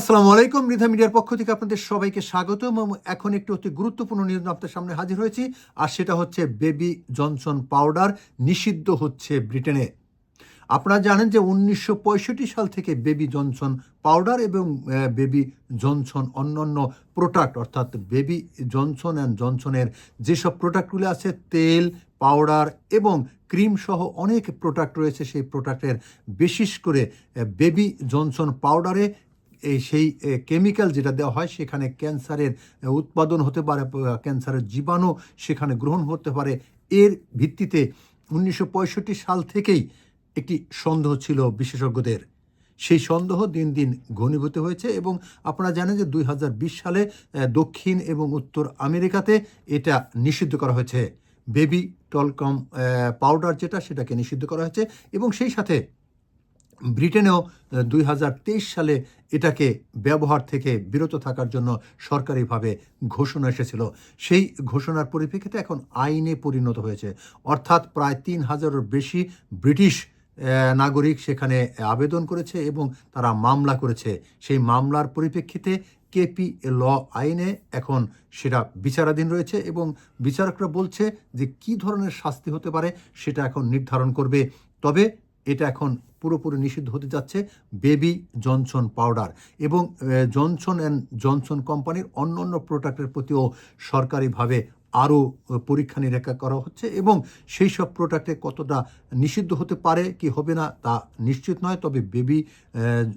আসসালামু আলাইকুম, রিধা মিডিয়ার পক্ষ থেকে আপনাদের সবাইকে স্বাগত এবং এখন একটি অতি গুরুত্বপূর্ণ নিউজ নিয়ে আপনাদের সামনে হাজির হয়েছি, আর সেটা হচ্ছে বেবি জনসন পাউডার নিষিদ্ধ হচ্ছে ব্রিটেনে। আপনারা জানেন যে উনিশশো পঁয়ষট্টি সাল থেকে বেবি জনসন পাউডার এবং বেবি জনসন অন্যান্য প্রোডাক্ট, অর্থাৎ বেবি জনসন অ্যান্ড জনসনের যেসব প্রোডাক্টগুলি আছে, তেল, পাউডার এবং ক্রিম সহ অনেক প্রোডাক্ট রয়েছে, সেই প্রোডাক্টের বিশেষ করে বেবি জনসন পাউডারে সেই কেমিক্যাল যেটা দেওয়া হয়, সেখানে ক্যান্সারের উৎপাদন হতে পারে ক্যান্সারের জীবাণু সেখানে গ্রহণ হতে পারে। এর ভিত্তিতে উনিশশো পঁয়ষট্টি সাল থেকেই একটি সন্দেহ ছিল বিশেষজ্ঞদের। সেই সন্দেহ দিন দিন ঘনীভূত হয়েছে এবং আপনারা জানেন যে দুই হাজার বিশ সালে দক্ষিণ এবং উত্তর আমেরিকাতে এটা নিষিদ্ধ করা হয়েছে। বেবি টলকম পাউডার যেটা, সেটাকে নিষিদ্ধ করা হয়েছে এবং সেই সাথে ব্রিটেনেও দুই হাজার তেইশ সালে এটাকে ব্যবহার থেকে বিরত থাকার জন্য সরকারিভাবে ঘোষণা এসেছিল। সেই ঘোষণার পরিপ্রেক্ষিতে এখন আইনে পরিণত হয়েছে। অর্থাৎ প্রায় তিন হাজারের বেশি ব্রিটিশ নাগরিক সেখানে আবেদন করেছে এবং তারা মামলা করেছে। সেই মামলার পরিপ্রেক্ষিতে কেপি ল আইনে এখন সেটা বিচারাধীন রয়েছে এবং বিচারকরা বলছে যে কি ধরনের শাস্তি হতে পারে সেটা এখন নির্ধারণ করবে। তবে এটা এখন পুরোপুরি নিষিদ্ধ হতে যাচ্ছে বেবি জনসন পাউডার এবং জনসন অ্যান্ড জনসন কোম্পানির অন্য অন্য প্রোডাক্টের প্রতিও সরকারিভাবে আরও পরীক্ষা নিরীক্ষা করা হচ্ছে এবং সেই সব প্রোডাক্টে কতটা নিষিদ্ধ হতে পারে, কি হবে না, তা নিশ্চিত নয়। তবে বেবি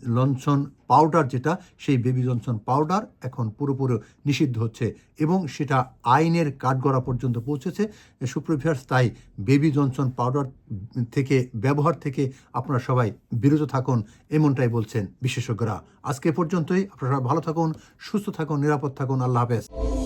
লঞ্চন পাউডার যেটা, সেই বেবি জনসন পাউডার এখন পুরোপুরি নিষিদ্ধ হচ্ছে এবং সেটা আইনের কাঠগড়া পর্যন্ত পৌঁছেছে। সুপ্রভিয়ার্স তাই বেবি জনসন পাউডার থেকে, ব্যবহার থেকে আপনারা সবাই বিরত থাকুন, এমনটাই বলছেন বিশেষজ্ঞরা। আজকে পর্যন্তই। আপনারা ভালো থাকুন, সুস্থ থাকুন, নিরাপদ থাকুন। আল্লাহ হাফেজ।